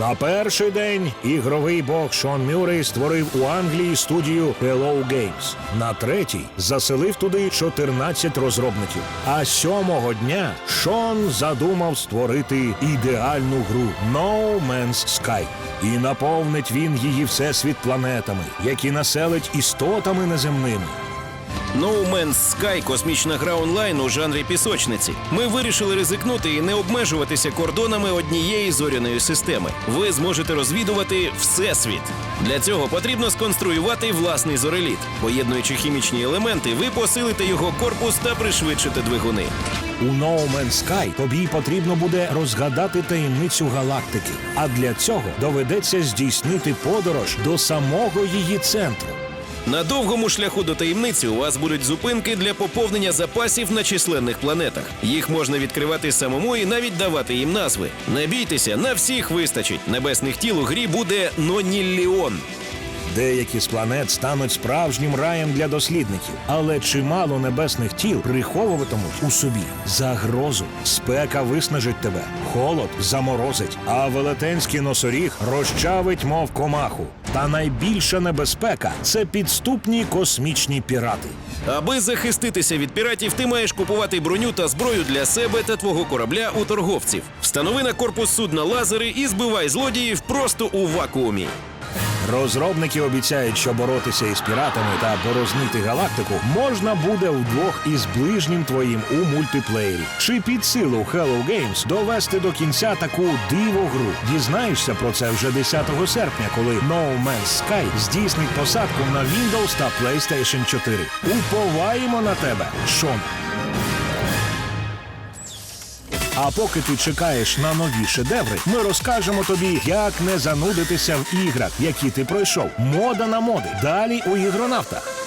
На перший день ігровий бог Шон Мюррей створив у Англії студію Hello Games. На третій заселив туди 14 розробників. А сьомого дня Шон задумав створити ідеальну гру No Man's Sky. І наповнить він її всесвіт планетами, які населить істотами неземними. No Man's Sky – космічна гра онлайн у жанрі пісочниці. Ми вирішили ризикнути і не обмежуватися кордонами однієї зоряної системи. Ви зможете розвідувати всесвіт. Для цього потрібно сконструювати власний зореліт. Поєднуючи хімічні елементи, ви посилите його корпус та пришвидшите двигуни. У No Man's Sky тобі потрібно буде розгадати таємницю галактики. А для цього доведеться здійснити подорож до самого її центру. На довгому шляху до таємниці у вас будуть зупинки для поповнення запасів на численних планетах. Їх можна відкривати самому і навіть давати їм назви. Не бійтеся, на всіх вистачить. Небесних тіл у грі буде нонілліон. Деякі з планет стануть справжнім раєм для дослідників, але чимало небесних тіл приховуватимуть у собі загрозу. Спека виснажить тебе, холод заморозить, а велетенський носоріг розчавить, мов комаху. Та найбільша небезпека це підступні космічні пірати. Аби захиститися від піратів, ти маєш купувати броню та зброю для себе та твого корабля у торговців. Встанови на корпус судна лазери і збивай злодіїв просто у вакуумі. Розробники обіцяють, що боротися із піратами та борознити галактику можна буде вдвох із ближнім твоїм у мультиплеєрі. Чи під силу Hello Games довести до кінця таку диво-гру? Дізнаєшся про це вже 10 серпня, коли No Man's Sky здійснить посадку на Windows та PlayStation 4. Уповаємо на тебе, Шон. А поки ти чекаєш на нові шедеври, ми розкажемо тобі, як не занудитися в іграх, які ти пройшов. Мода на моди. Далі у ігронавтах.